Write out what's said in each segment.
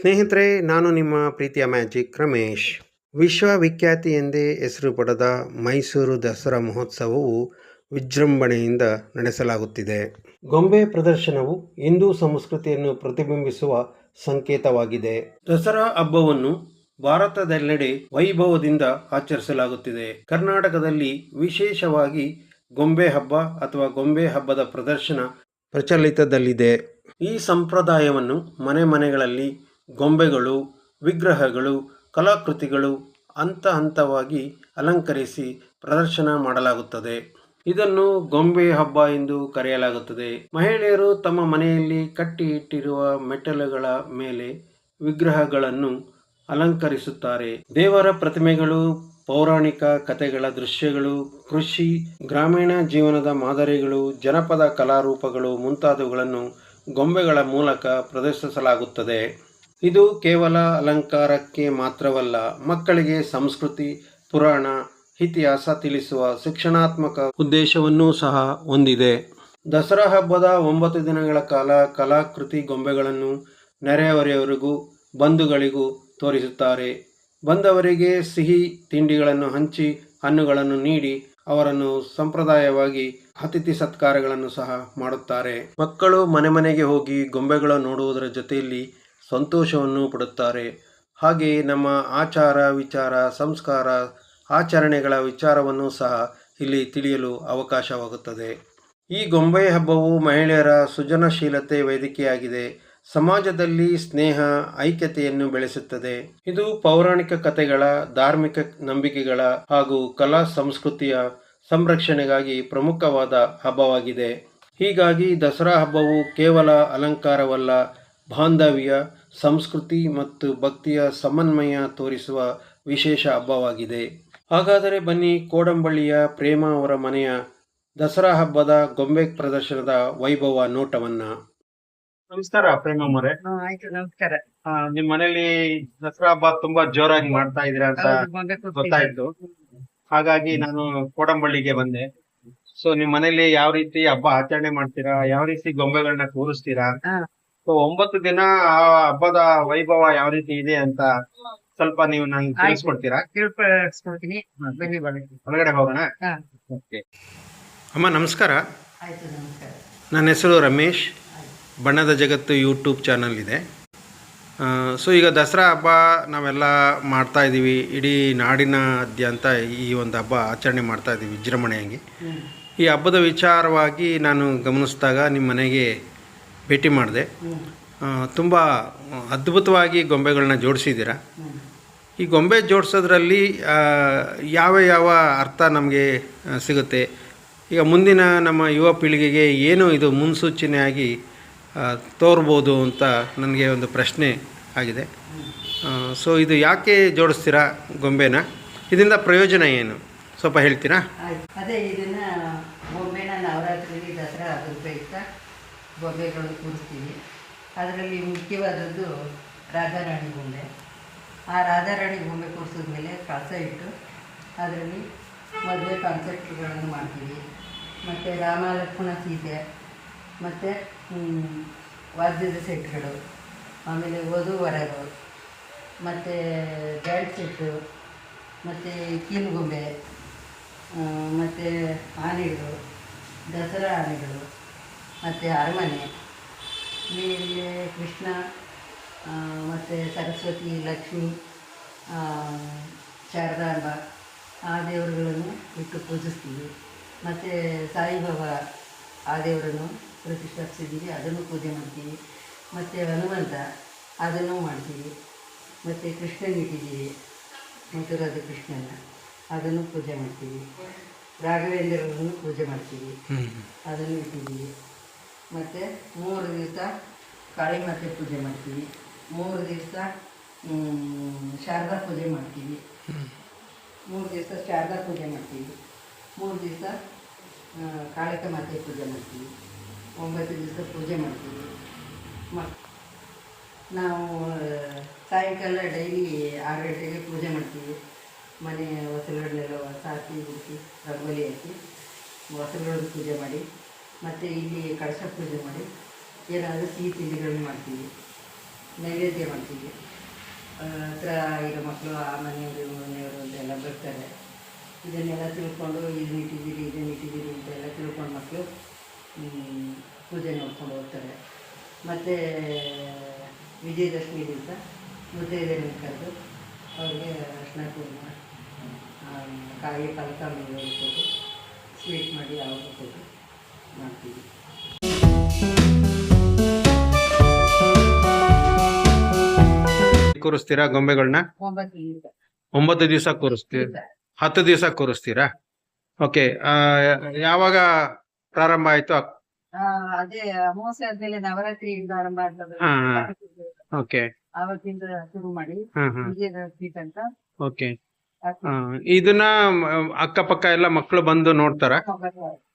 ಸ್ನೇಹಿತರೆ, ನಾನು ನಿಮ್ಮ ಪ್ರೀತಿಯ ಮ್ಯಾಜಿಕ್ ರಮೇಶ್. ವಿಶ್ವವಿಖ್ಯಾತಿ ಎಂದೇ ಹೆಸರು ಪಡೆದ ಮೈಸೂರು ದಸರಾ ಮಹೋತ್ಸವವು ವಿಜೃಂಭಣೆಯಿಂದ ನಡೆಸಲಾಗುತ್ತಿದೆ. ಗೊಂಬೆ ಪ್ರದರ್ಶನವು ಹಿಂದೂ ಸಂಸ್ಕೃತಿಯನ್ನು ಪ್ರತಿಬಿಂಬಿಸುವ ಸಂಕೇತವಾಗಿದೆ. ದಸರಾ ಹಬ್ಬವನ್ನು ಭಾರತದೆಲ್ಲೆಡೆ ವೈಭವದಿಂದ ಆಚರಿಸಲಾಗುತ್ತಿದೆ. ಕರ್ನಾಟಕದಲ್ಲಿ ವಿಶೇಷವಾಗಿ ಗೊಂಬೆ ಹಬ್ಬ ಅಥವಾ ಗೊಂಬೆ ಹಬ್ಬದ ಪ್ರದರ್ಶನ ಪ್ರಚಲಿತದಲ್ಲಿದೆ. ಈ ಸಂಪ್ರದಾಯವನ್ನು ಮನೆ ಮನೆಗಳಲ್ಲಿ ಗೊಂಬೆಗಳು, ವಿಗ್ರಹಗಳು, ಕಲಾಕೃತಿಗಳು ಹಂತ ಹಂತವಾಗಿ ಅಲಂಕರಿಸಿ ಪ್ರದರ್ಶನ ಮಾಡಲಾಗುತ್ತದೆ. ಇದನ್ನು ಗೊಂಬೆ ಹಬ್ಬ ಎಂದು ಕರೆಯಲಾಗುತ್ತದೆ. ಮಹಿಳೆಯರು ತಮ್ಮ ಮನೆಯಲ್ಲಿ ಕಟ್ಟಿ ಇಟ್ಟಿರುವ ಮೆಟ್ಟಲುಗಳ ಮೇಲೆ ವಿಗ್ರಹಗಳನ್ನು ಅಲಂಕರಿಸುತ್ತಾರೆ. ದೇವರ ಪ್ರತಿಮೆಗಳು ಪೌರಾಣಿಕ ಕಥೆಗಳ ದೃಶ್ಯಗಳು, ಕೃಷಿ, ಗ್ರಾಮೀಣ ಜೀವನದ ಮಾದರಿಗಳು, ಜನಪದ ಕಲಾರೂಪಗಳು ಮುಂತಾದವುಗಳನ್ನು ಗೊಂಬೆಗಳ ಮೂಲಕ ಪ್ರದರ್ಶಿಸಲಾಗುತ್ತದೆ. ಇದು ಕೇವಲ ಅಲಂಕಾರಕ್ಕೆ ಮಾತ್ರವಲ್ಲ, ಮಕ್ಕಳಿಗೆ ಸಂಸ್ಕೃತಿ, ಪುರಾಣ, ಇತಿಹಾಸ ತಿಳಿಸುವ ಶಿಕ್ಷಣಾತ್ಮಕ ಉದ್ದೇಶವನ್ನೂ ಸಹ ಹೊಂದಿದೆ. ದಸರಾ ಹಬ್ಬದ ಒಂಬತ್ತು ದಿನಗಳ ಕಾಲ ಕಲಾಕೃತಿ ಗೊಂಬೆಗಳನ್ನು ನೆರೆಹೊರೆಯವರಿಗೂ, ಬಂಧುಗಳಿಗೂ ತೋರಿಸುತ್ತಾರೆ. ಬಂದವರಿಗೆ ಸಿಹಿ ತಿಂಡಿಗಳನ್ನು ಹಂಚಿ ಹಣ್ಣುಗಳನ್ನು ನೀಡಿ ಅವರನ್ನು ಸಂಪ್ರದಾಯವಾಗಿ ಅತಿಥಿ ಸತ್ಕಾರಗಳನ್ನು ಸಹ ಮಾಡುತ್ತಾರೆ. ಮಕ್ಕಳು ಮನೆ ಮನೆಗೆ ಹೋಗಿ ಗೊಂಬೆಗಳನ್ನು ನೋಡುವುದರ ಜೊತೆಯಲ್ಲಿ ಸಂತೋಷವನ್ನು ಪಡುತ್ತಾರೆ. ಹಾಗೆಯೇ ನಮ್ಮ ಆಚಾರ ವಿಚಾರ, ಸಂಸ್ಕಾರ, ಆಚರಣೆಗಳ ವಿಚಾರವನ್ನು ಸಹ ಇಲ್ಲಿ ತಿಳಿಯಲು ಅವಕಾಶವಾಗುತ್ತದೆ. ಈ ಗೊಂಬೆ ಹಬ್ಬವು ಮಹಿಳೆಯರ ಸೃಜನಶೀಲತೆ ವೇದಿಕೆಯಾಗಿದೆ. ಸಮಾಜದಲ್ಲಿ ಸ್ನೇಹ, ಐಕ್ಯತೆಯನ್ನು ಬೆಳೆಸುತ್ತದೆ. ಇದು ಪೌರಾಣಿಕ ಕಥೆಗಳ, ಧಾರ್ಮಿಕ ನಂಬಿಕೆಗಳ ಹಾಗೂ ಕಲಾ ಸಂಸ್ಕೃತಿಯ ಸಂರಕ್ಷಣೆಗಾಗಿ ಪ್ರಮುಖವಾದ ಹಬ್ಬವಾಗಿದೆ. ಹೀಗಾಗಿ ದಸರಾ ಹಬ್ಬವು ಕೇವಲ ಅಲಂಕಾರವಲ್ಲ, ಬಾಂಧವ್ಯ, ಸಂಸ್ಕೃತಿ ಮತ್ತು ಭಕ್ತಿಯ ಸಮನ್ವಯ ತೋರಿಸುವ ವಿಶೇಷ ಹಬ್ಬವಾಗಿದೆ. ಹಾಗಾದರೆ ಬನ್ನಿ ಕೋಡಂಬಳ್ಳಿಯ ಪ್ರೇಮ ಅವರ ಮನೆಯ ದಸರಾ ಹಬ್ಬದ ಗೊಂಬೆ ಪ್ರದರ್ಶನದ ವೈಭವ ನೋಟವನ್ನ. ನಮಸ್ಕಾರ ಪ್ರೇಮ ಆಯ್ತು ನಮಸ್ಕಾರ. ನಿಮ್ ಮನೇಲಿ ದಸರಾ ಹಬ್ಬ ತುಂಬಾ ಜೋರಾಗಿ ಮಾಡ್ತಾ ಇದೀರಾ ಅಂತ. ಗೊತ್ತಾಯ್ತು. ಹಾಗಾಗಿ ನಾನು ಕೋಡಂಬಳ್ಳಿಗೆ ಬಂದೆ. ಸೊ ನಿಮ್ ಮನೇಲಿ ಯಾವ ರೀತಿ ಹಬ್ಬ ಆಚರಣೆ ಮಾಡ್ತೀರಾ? ಯಾವ ರೀತಿ ಗೊಂಬೆಗಳನ್ನ ಕೂರಿಸ್ತೀರಾ. ಸೊ ಒಂಬತ್ತು ದಿನ ಆ ಹಬ್ಬದ ವೈಭವ ಯಾವ ರೀತಿ ಇದೆ ಅಂತ ಸ್ವಲ್ಪ ನೀವು ನಂಗೆ. ತಿಳಿಸ್ಕೊಡ್ತೀರಾ? ಬನ್ನಿ ಒಳಗಡೆ ಹೋಗೋಣ? ಓಕೆ ಅಮ್ಮ ನಮಸ್ಕಾರ. ನನ್ನ ಹೆಸರು ರಮೇಶ್. ಬಣ್ಣದ ಜಗತ್ತು ಯೂಟ್ಯೂಬ್ ಚಾನಲ್ ಇದೆ ಸೊ ಈಗ ದಸರಾ ಹಬ್ಬ ನಾವೆಲ್ಲ ಮಾಡ್ತಾಯಿದ್ದೀವಿ ಇಡೀ ನಾಡಿನಾದ್ಯಂತ ಈ ಒಂದು ಹಬ್ಬ ಆಚರಣೆ ಮಾಡ್ತಾ ಇದ್ದೀವಿ ವಿಜೃಂಭಣೆಯಾಗಿ. ಈ ಹಬ್ಬದ ವಿಚಾರವಾಗಿ ನಾನು ಗಮನಿಸಿದಾಗ ನಿಮ್ಮ ಮನೆಗೆ ಭೇಟಿ ಮಾಡಿದೆ. ತುಂಬ ಅದ್ಭುತವಾಗಿ ಗೊಂಬೆಗಳನ್ನ ಜೋಡಿಸಿದ್ದೀರಾ ಈ ಗೊಂಬೆ ಜೋಡಿಸೋದ್ರಲ್ಲಿ ಯಾವ ಯಾವ ಅರ್ಥ ನಮಗೆ ಸಿಗುತ್ತೆ ಈಗ ಮುಂದಿನ ನಮ್ಮ ಯುವ ಪೀಳಿಗೆಗೆ ಏನು ಇದು ಮುನ್ಸೂಚನೆಯಾಗಿ ತೋರ್ಬೋದು ಅಂತ ನನಗೆ ಒಂದು ಪ್ರಶ್ನೆ ಆಗಿದೆ. ಸೊ ಇದು ಯಾಕೆ ಜೋಡಿಸ್ತೀರಾ ಗೊಂಬೆನ? ಇದರಿಂದ ಪ್ರಯೋಜನ ಏನು? ಸ್ವಲ್ಪ ಹೇಳ್ತೀರಾ? ಅದೇ ಇದನ್ನು ಗೊಂಬೆನ ನವರಾತ್ರಿಗೆ ದಸರಾ ಉಪಯುಕ್ತ ಗೊಂಬೆಗಳು ಕೂರಿಸ್ತೀವಿ. ಅದರಲ್ಲಿ ಮುಖ್ಯವಾದದ್ದು ರಾಧಾರಾಣಿ ಗೊಂಬೆ. ಆ ರಾಧಾರಾಣಿ ಗೊಂಬೆ ಕೂರಿಸಿದ್ಮೇಲೆ ಕಳಸ ಇಟ್ಟು ಅದರಲ್ಲಿ ಮದುವೆ ಕಾನ್ಸೆಪ್ಟ್ಗಳನ್ನು ಮಾಡ್ತೀವಿ. ಮತ್ತು ರಾಮ ಲಕ್ಷ್ಮಣ ಸೀತೆ ಮತ್ತು ವಾದ್ಯದ ಸೆಟ್ಗಳು, ಆಮೇಲೆ ವಧು ವರಗಳು ಮತ್ತು ಬ್ಯಾಂಡ್ ಸೆಟ್ಟು ಮತ್ತು ಕೀಲುಗೊಂಬೆ ಮತ್ತು ಆನೆಗಳು, ದಸರಾ ಆನೆಗಳು, ಮತ್ತು ಅರಮನೆ ಇಲ್ಲಿ ಕೃಷ್ಣ ಮತ್ತು ಸರಸ್ವತಿ, ಲಕ್ಷ್ಮಿ ಶಾರದಾಂಬ, ಆ ದೇವರುಗಳನ್ನು ಇಟ್ಟು ಪೂಜಿಸ್ತೀವಿ. ಮತ್ತು ಸಾಯಿಬಾಬಾ ಆ ದೇವರನ್ನು ಪ್ರತಿಷ್ಠಾಪಿಸಿದ್ದೀವಿ ಅದನ್ನು ಪೂಜೆ ಮಾಡ್ತೀವಿ ಮತ್ತು ಹನುಮಂತ ಅದನ್ನು ಮಾಡ್ತೀವಿ ಮತ್ತು ಕೃಷ್ಣನ ಇಟ್ಟಿದ್ದೀವಿ ಮಧುರಾದ ಕೃಷ್ಣನ ಅದನ್ನು ಪೂಜೆ ಮಾಡ್ತೀವಿ ರಾಘವೇಂದ್ರನನ್ನು ಪೂಜೆ ಮಾಡ್ತೀವಿ ಅದನ್ನು ಇಟ್ಟಿದ್ದೀವಿ ಮತ್ತು ಮೂರು ದಿವಸ ಕಾಳಿ ಮಾತೆ ಪೂಜೆ ಮಾಡ್ತೀವಿ ಮೂರು ದಿವಸ ಶಾರದಾ ಪೂಜೆ ಮಾಡ್ತೀವಿ ಮೂರು ದಿವಸ ಶಾರದಾ ಪೂಜೆ ಮಾಡ್ತೀವಿ ಮೂರು ದಿವಸ ಕಾಳಿಕ ಮಾತೆ ಪೂಜೆ ಮಾಡ್ತೀವಿ. ಒಂಬತ್ತು ದಿವಸ ಪೂಜೆ ಮಾಡ್ತೀವಿ. ಮ ನಾವು ಸಾಯಂಕಾಲ ಡೈಲಿ ಆರು ಗಂಟೆಗೆ ಪೂಜೆ ಮಾಡ್ತೀವಿ. ಮನೆ ಹೊಸಲುಗಳನ್ನೆಲ್ಲ ಸಾಕಿ ಗುಡಿಸಿ ರಂಗೋಲಿ ಹಾಕಿ ಹೊಸಲುಗಳನ್ನು ಪೂಜೆ ಮಾಡಿ, ಮತ್ತು ಇಲ್ಲಿ ಕಳಶ ಪೂಜೆ ಮಾಡಿ, ಏನಾದರೂ ಸಿಹಿ ತಿಂಡಿಗಳನ್ನು ಮಾಡ್ತೀವಿ. ನೈವೇದ್ಯ ಮಾಡ್ತೀವಿ. ಹತ್ರ ಇರೋ ಮಕ್ಕಳು ಆ ಮನೆಯವರು ಮನೆಯವರು ಅಂತೆಲ್ಲ ಬರ್ತಾರೆ. ಇದನ್ನೆಲ್ಲ ತಿಳ್ಕೊಂಡು ಇದನ್ನ ಇಟ್ಟಿದ್ದೀರಿ ಇದನ್ನ ಇಟ್ಟಿದ್ದೀರಿ ಅಂತೆಲ್ಲ ತಿಳ್ಕೊಂಡು ಮಕ್ಕಳು ಪೂಜೆ ನೋಡ್ಕೊಂಡು ಹೋಗ್ತಾರೆ. ಮತ್ತು ವಿಜಯದಶಮಿ ದಿವಸ ಮುದ್ದೈದೆಯನ್ನು ಕರೆದು ಅವ್ರಿಗೆ ಅರ್ಶಿನ ಕುರ್ಮ ಕಾಯಿ ಪಾಲಕ ಮೇಲೆ ಕೊಟ್ಟು ಸ್ವೀಟ್ ಮಾಡಿ ಅವ್ರಿಗೆ ಕೊಟ್ಟು ಮಾಡ್ತೀವಿ. ಕೂರಿಸ್ತೀರಾ ಗೊಂಬೆಗಳನ್ನ ಒಂಬತ್ತು ದಿವಸ. ಒಂಬತ್ತು ದಿವಸ ಕೂರಿಸ್ತೀರಾ? ಹತ್ತು ದಿವಸ ಕೂರಿಸ್ತೀರಾ? ಓಕೆ ಯಾವಾಗ ಪ್ರಾರಂಭ ಆಯ್ತು? ಅದೇ ಅಮಾವಾಸ್ಯೆ ಆದ್ಮೇಲೆ ನವರಾತ್ರಿ ಪ್ರಾರಂಭ ಆಗ್ತದೆ. ಹಾ, ಹಾ. ಓಕೆ. ಆವತ್ತಿಂದ ಶುರು ಮಾಡಿ ವಿಜಯದಶಮಿ ತನಕ ಓಕೆ. ಇದನ್ನ ಮ, ಅಕ್ಕಪಕ್ಕ ಎಲ್ಲ ಮಕ್ಕಳು ಬಂದು ನೋಡ್ತಾರ?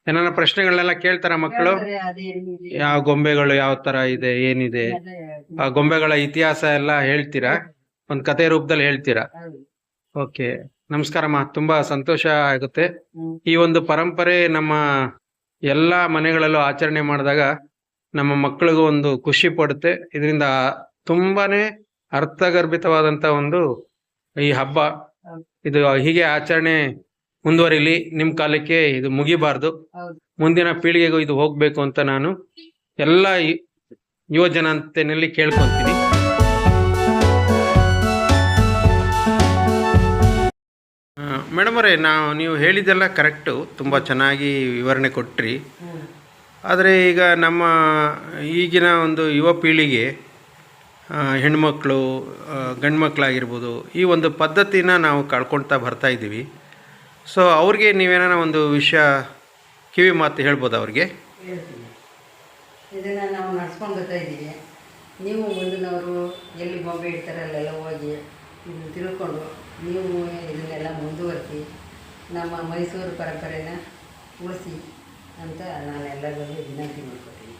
ಏನಾರ ಪ್ರಶ್ನೆಗಳನ್ನೆಲ್ಲ ಕೇಳ್ತಾರ ಮಕ್ಕಳು ಹೇಳ್ತಾರೆ, ಅದೇ ರೀತಿ ಯಾವ ಗೊಂಬೆಗಳು ಯಾವ ತರ ಇದೆ ಏನಿದೆ? ಅದೇ ಆ ಗೊಂಬೆಗಳ ಇತಿಹಾಸ ಎಲ್ಲ ಹೇಳ್ತೀರಾ? ಒಂದ್ ಕತೆ ರೂಪದಲ್ಲಿ ಹೇಳ್ತೀರಾ? ಹೌದು. ಓಕೆ. ನಮಸ್ಕಾರಮ್ಮ ತುಂಬಾ ಸಂತೋಷ ಆಗುತ್ತೆ. ಹ್ಮ್. ಈ ಒಂದು ಪರಂಪರೆ ನಮ್ಮ ಎಲ್ಲಾ ಮನೆಗಳಲ್ಲೂ ಆಚರಣೆ ಮಾಡಿದಾಗ ನಮ್ಮ ಮಕ್ಕಳಿಗೂ ಒಂದು ಖುಷಿ ಪಡುತ್ತೆ. ಇದರಿಂದ ತುಂಬಾನೇ ಅರ್ಥಗರ್ಭಿತವಾದಂತ ಒಂದು ಈ ಹಬ್ಬ. ಇದು ಹೀಗೆ ಆಚರಣೆ ಮುಂದುವರಿಲಿ ನಿಮ್ ಕಾಲಕ್ಕೆ ಇದು ಮುಗಿಬಾರ್ದು. ಮುಂದಿನ ಪೀಳಿಗೆಗೂ ಇದು ಹೋಗ್ಬೇಕು ಅಂತ ನಾನು ಎಲ್ಲ ಯುವ ಜನತೆನಲ್ಲಿ ಕೇಳ್ಕೊಂತೀನಿ. ಮೇಡಮ್ ಅವರೇ, ನಾವು ನೀವು ಹೇಳಿದ್ದೆಲ್ಲ ಕರೆಕ್ಟು ತುಂಬ ಚೆನ್ನಾಗಿ ವಿವರಣೆ ಕೊಟ್ಟ್ರಿ ಆದರೆ ಈಗ ನಮ್ಮ ಈಗಿನ ಒಂದು ಯುವ ಪೀಳಿಗೆ ಹೆಣ್ಮಕ್ಳು ಗಂಡ್ಮಕ್ಳಾಗಿರ್ಬೋದು, ಈ ಒಂದು ಪದ್ಧತಿನ ನಾವು ಕಳ್ಕೊಳ್ತಾ ಬರ್ತಾ ಇದ್ದೀವಿ. ಸೊ ಅವ್ರಿಗೆ ನೀವೇನಾರ ಒಂದು ವಿಷಯ, ಕಿವಿ ಮಾತು ಹೇಳ್ಬೋದು ಅವ್ರಿಗೆ? ಇದನ್ನು ನಾವು ನಡ್ಸ್ಕೊಂಡು ಬರ್ತಾ ಇದ್ದೀವಿ. ನೀವು ಮುಂದಿನವರು ಎಲ್ಲಿ ಬೊಂಬೆ ಇಡ್ತಾರೆ ಅಲ್ಲೆಲ್ಲ ಹೋಗಿ ತಿಳ್ಕೊಂಡು ನೀವು ಇದನ್ನೆಲ್ಲ ಮುಂದುವರಿಸಿ ನಮ್ಮ ಮೈಸೂರು ಪರಂಪರೆನ ಉಳಿಸಿ ಅಂತ ನಾನು ಎಲ್ಲರಲ್ಲೂ ವಿನಂತಿ ಮಾಡ್ಕೊತೀನಿ.